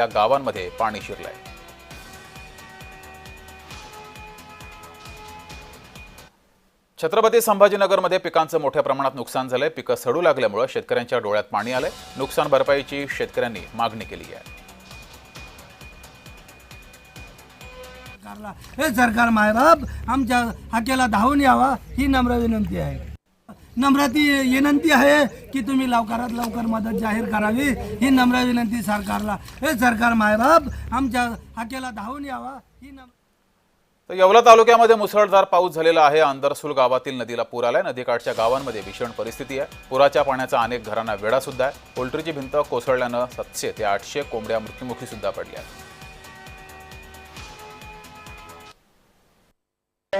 त्या गावांमध्ये पाणी शिरलंय. छत्रपती संभाजीनगरमध्ये पिकांचं मोठ्या प्रमाणात नुकसान झालंय. पिकं सडू लागल्यामुळे शेतकऱ्यांच्या डोळ्यात पाणी आलंय. नुकसान भरपाईची शेतकऱ्यांनी मागणी केली आहे. सरकारला हे सरकार मायबाप आमच्या हाकेला धावून यावा ही नम्र विनंती आहे. नम्रती विनंती आहे की तुम्ही लवकरात लवकर मदत जाहीर करावी. ही नम्र विनंती सरकारला. हे सरकार मायबाप आमच्या हाकेला धावून यावा. ही नम्र तर येवला तालुक्यामध्ये मुसळधार पाऊस झालेला आहे. अंदरसूल गावातील नदीला पूर आलाय. नदीकाठच्या गावांमध्ये भीषण परिस्थिती आहे. पुराच्या पाण्याचा अनेक घरांना वेढा सुद्धा आहे. पोल्ट्रीची भिंत कोसळल्यानं सातशे ते आठशे कोंबड्या मृत्युमुखी सुद्धा पडल्या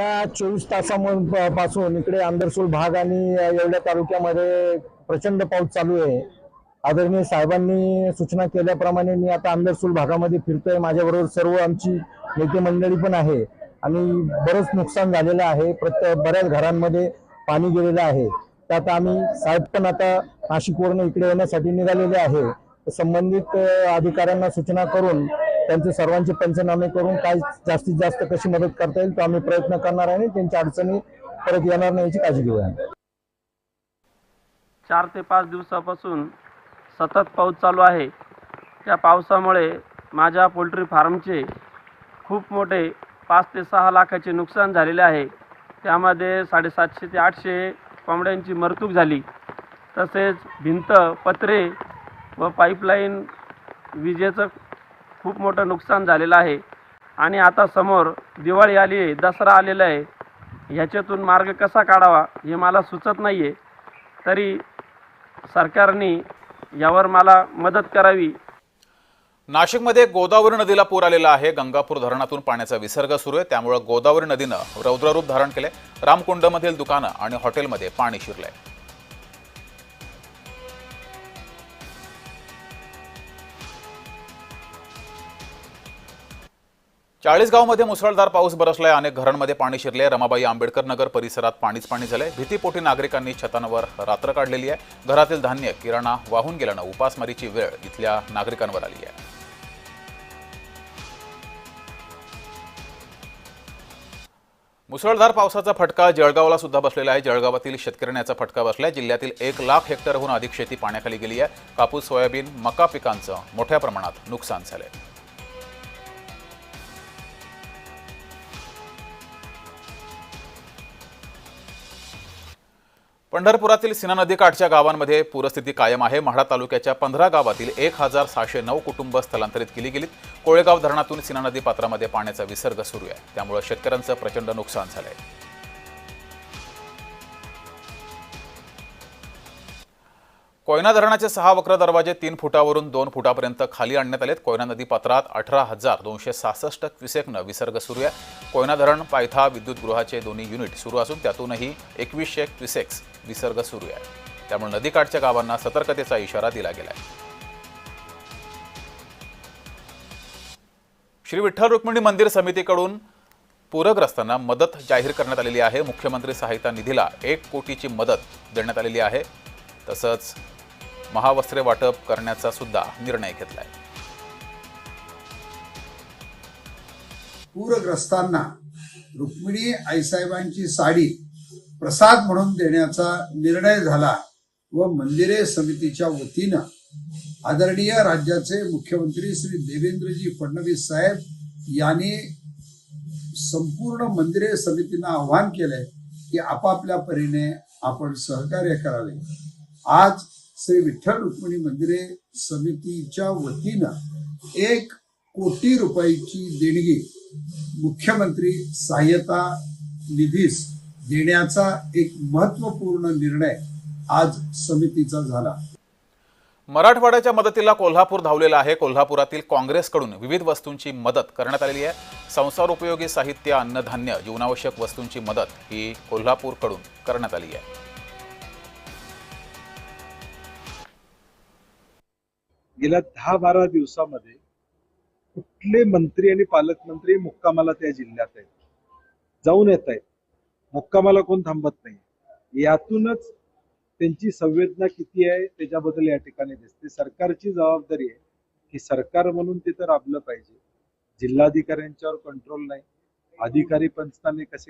त्या चोवीस तासापासून इकडे आंदरसूल भाग आणि येवल्या तालुक्यामध्ये प्रचंड पाऊस चालू आहे. आदरणीय साहेबांनी सूचना केल्याप्रमाणे मी आता आंदरसूल भागामध्ये फिरतोय. माझ्याबरोबर सर्व आमची नेते मंडळी पण आहे आणि बरंच नुकसान झालेलं आहे. प्रत्येक बऱ्याच घरांमध्ये पाणी गेलेलं आहे. त्यात आम्ही साहेब पण आता नाशिकवरून इकडे येण्यासाठी निघालेले आहे. संबंधित अधिकाऱ्यांना सूचना करून त्यांचे सर्वांचे पंचनामे करून काय जास्तीत जास्त कशी मदत करता येईल तो आम्ही प्रयत्न करणार आहे आणि त्यांच्या अडचणी परत येणार नाही याची काळजी घेऊया चार ते पाच दिवसापासून सतत पाऊस चालू आहे. त्या पावसामुळे माझ्या पोल्ट्री फार्मचे खूप मोठे पाच ते सहा लाखाचे नुकसान झालेले आहे. त्यामध्ये साडेसातशे ते आठशे कोंबड्यांची मरतूक झाली. तसेच भिंत पत्रे व पाईपलाईन विजेचं खूप मोठं नुकसान झालेलं आहे. आणि आता समोर दिवाळी आली आहे दसरा आलेला आहे. ह्याच्यातून मार्ग कसा काढावा हे मला सुचत नाही आहे तरी सरकारने यावर मला मदत करावी. नाशिकमध्ये गोदावरी नदीला पूर आलेला आहे. गंगापूर धरणातून पाण्याचा विसर्ग सुरू आहे. त्यामुळे गोदावरी नदीनं रौद्ररूप धारण केले रामकुंडमधील दुकानं आणि हॉटेलमध्ये पाणी शिरलंय. चाळीसगावमध्ये मुसळधार पाऊस बरसलाय. अनेक घरांमध्ये पाणी शिरले रमाबाई आंबेडकर नगर परिसरात पाणीच पाणी झालंय. भीतीपोटी नागरिकांनी छतांवर रात्र काढलेली आहे. घरातील धान्य किराणा वाहून गेल्यानं उपासमारीची वेळ इथल्या नागरिकांवर आली आहे. मुसळधार पावसाचा फटका जळगावला सुद्धा बसलेला आहे. जळगावातील शेतकऱ्यांना याचा फटका बसलाय. जिल्ह्यातील एक लाख हेक्टरहून अधिक शेती पाण्याखाली गेली आहे. कापूस सोयाबीन मका पिकांचं मोठ्या प्रमाणात नुकसान झालंय. पंढरपुरातील सिना नदीकाठच्या गावांमध्ये पूरस्थिती कायम आहे. म्हाडा तालुक्याच्या पंधरा गावातील एक हजार सहाशे नऊ कुटुंब स्थलांतरित केली गेलीत. कोळेगाव धरणातून सिना नदी पात्रामध्ये पाण्याचा विसर्ग सुरू आहे. त्यामुळे शेतकऱ्यांचं प्रचंड नुकसान झालं आहे कोयना धरणाचे सहा वक्र दरवाजे तीन फुटावरून दोन फुटापर्यंत खाली आणण्यात आलेत. कोयना नदी पात्रात अठरा हजार दोनशे सहासष्ट क्युसेकनं विसर्ग सुरू आहे कोयना धरण पायथा विद्युत गृहाचे दोन्ही युनिट सुरू असून त्यातूनही एकवीसशे क्युसेक्स विसर्ग सुरू आहे. त्यामुळे नदीकाठच्या गावांना सतर्कतेचा इशारा दिला गेला आहे श्री विठ्ठल रुक्मिणी मंदिर समितीकडून पूरग्रस्तांना मदत जाहीर करण्यात आलेली आहे. मुख्यमंत्री सहायता निधीला एक कोटीची मदत देण्यात आलेली आहे. तसंच महावस्त्रे वाटप करण्याचा सुद्धा निर्णय घेतलाय. पूरग्रस्तांना रुक्मिणी आईसाहेबांची साडी प्रसाद म्हणून देण्याचा निर्णय झाला व मंदिरे समितीच्या वतीनं आदरणीय राज्याचे मुख्यमंत्री श्री देवेंद्रजी फडणवीस साहेब यांनी संपूर्ण मंदिरे समितीनं आव्हान केलंय की आपापल्या परीने आपण सहकार्य करावे. आज श्री विठ्ठल रुक्मिणी मंदिरे समितीच्या वतीनं एक कोटी रुपयाची देणगी मुख्यमंत्री सहाय्यता निधीस देण्याचा एक महत्त्वपूर्ण निर्णय आज समितीचा झाला. मराठवाड्याच्या मदतीला कोल्हापूर धावलेला आहे. कोल्हापुरातील काँग्रेसकडून विविध वस्तूंची मदत करण्यात आलेली आहे. संसार उपयोगी साहित्य अन्नधान्य जीवनावश्यक वस्तूंची मदत ही कोल्हापूरकडून करण्यात आली आहे. गेल्या दहा बारा दिवसामध्ये कुठले मंत्री आणि पालकमंत्री मुक्कामाला त्या जिल्ह्यात आहेत? जाऊन येत आहेत. मुक्कामाला कोण थांबत नाही. यातूनच त्यांची संवेदना किती आहे त्याच्याबद्दल या ठिकाणी दिसते. सरकारची जबाबदारी आहे. की सरकार म्हणून ते तर राबलं पाहिजे. जिल्हाधिकाऱ्यांच्यावर कंट्रोल नाही. अधिकारी पंचनामे कसे